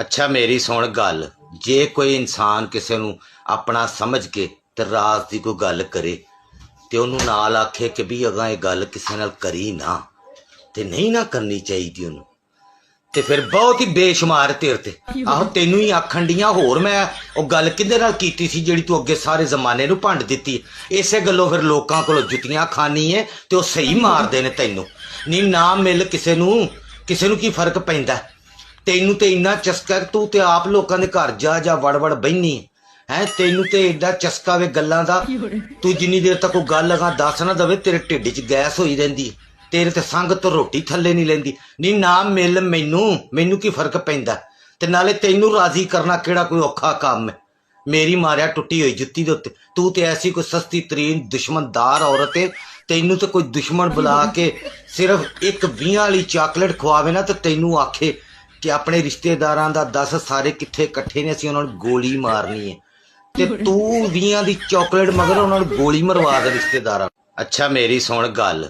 ਅੱਛਾ, ਮੇਰੀ ਸੁਣ ਗੱਲ। ਜੇ ਕੋਈ ਇਨਸਾਨ ਕਿਸੇ ਨੂੰ ਆਪਣਾ ਸਮਝ ਕੇ ਤੇ ਰਾਜ਼ ਦੀ ਕੋਈ ਗੱਲ ਕਰੇ ਤੇ ਉਹਨੂੰ ਨਾਲ ਆਖੇ ਕਿ ਵੀ ਅਗਾ ਇਹ ਗੱਲ ਕਿਸੇ ਨਾਲ ਕਰੀ ਨਾ ਤੇ ਨਹੀਂ ਨਾ ਕਰਨੀ ਚਾਹੀਦੀ ਉਹਨੂੰ, ਤੇ ਫਿਰ ਬਹੁਤ ਹੀ ਬੇਸ਼ੁਮਾਰ ਤੇਰੇ ਤੇ। ਆਹੋ, ਤੈਨੂੰ ਹੀ ਆਖਣ ਡੀਆਂ ਹੋਰ ਮੈਂ ਉਹ ਗੱਲ ਕਿਹਦੇ ਨਾਲ ਕੀਤੀ ਸੀ ਜਿਹੜੀ ਤੂੰ ਅੱਗੇ ਸਾਰੇ ਜ਼ਮਾਨੇ ਨੂੰ ਭੰਡ ਦਿੱਤੀ? ਇਸੇ ਗੱਲੋਂ ਫਿਰ ਲੋਕਾਂ ਕੋਲੋਂ ਜੁੱਤੀਆਂ ਖਾਣੀ ਏ ਤੇ ਉਹ ਸਹੀ ਮਾਰਦੇ ਨੇ ਤੈਨੂੰ। ਨਹੀਂ ਨਾ ਮਿਲ ਕਿਸੇ ਨੂੰ ਕਿਸੇ ਨੂੰ ਕੀ ਫ਼ਰਕ ਪੈਂਦਾ? ਤੈਨੂੰ ਤੇ ਇੰਨਾ ਚਸਕਾ ਤੂੰ ਤੇ ਆਪ ਲੋਕਾਂ ਦੇ ਘਰ ਜਾ ਜਾ ਵੜ ਵੜ ਬੈਣੀ ਹੈ ਤੈਨੂੰ ਤੇ ਏਡਾ ਚਸਕਾ ਵੇ ਗੱਲਾਂ ਦਾ। ਤੂੰ ਜਿੰਨੀ ਦੇਰ ਤੱਕ ਉਹ ਗੱਲ ਲਗਾ ਦੱਸ ਨਾ ਦਵੇ ਤੇਰੇ ਢਿੱਡ 'ਚ ਗੈਸ ਹੋਈ ਰਹਿੰਦੀ। ਤੇਰੇ ਤੇ ਸੰਗ ਤੋਂ ਰੋਟੀ ਥੱਲੇ ਨਹੀਂ ਲੈਂਦੀ। ਨਹੀਂ ਨਾ ਮਿਲ ਮੈਨੂੰ ਮੈਨੂੰ ਕੀ ਫ਼ਰਕ ਪੈਂਦਾ? ਤੇ ਨਾਲੇ ਤੈਨੂੰ ਰਾਜ਼ੀ ਕਰਨਾ ਕਿਹੜਾ ਕੋਈ ਔਖਾ ਕੰਮ ਹੈ ਮੇਰੀ ਮਾਰਿਆ ਟੁੱਟੀ ਹੋਈ ਜੁੱਤੀ ਦੇ ਉੱਤੇ। ਤੂੰ ਤੇ ਐਸੀ ਕੋਈ ਸਸਤੀ ਤਰੀਨ ਦੁਸ਼ਮਨਦਾਰ ਔਰਤ ਹੈ ਤੈਨੂੰ ਤੇ ਕੋਈ ਦੁਸ਼ਮਣ ਬੁਲਾ ਕੇ ਸਿਰਫ ਇੱਕ 20 ਵਾਲੀ ਚਾਕਲੇਟ ਖਵਾਵੇ ਨਾ ਤੇ ਤੈਨੂੰ ਆਖੇ ਕਿ ਆਪਣੇ ਰਿਸ਼ਤੇਦਾਰਾਂ ਦਾ ਦੱਸ ਸਾਰੇ ਕਿੱਥੇ ਇਕੱਠੇ ਨੇ, ਅਸੀਂ ਉਹਨਾਂ ਨੂੰ ਗੋਲੀ ਮਾਰਨੀ ਹੈ ਤੇ ਤੂੰ 20 ਦੀ ਚਾਕਲੇਟ ਮਗਰ ਉਹਨਾਂ ਨੂੰ ਗੋਲੀ ਮਰਵਾ ਦੇ ਰਿਸ਼ਤੇਦਾਰਾਂ ਨੂੰ। ਅੱਛਾ, ਮੇਰੀ ਸੁਣ ਗੱਲ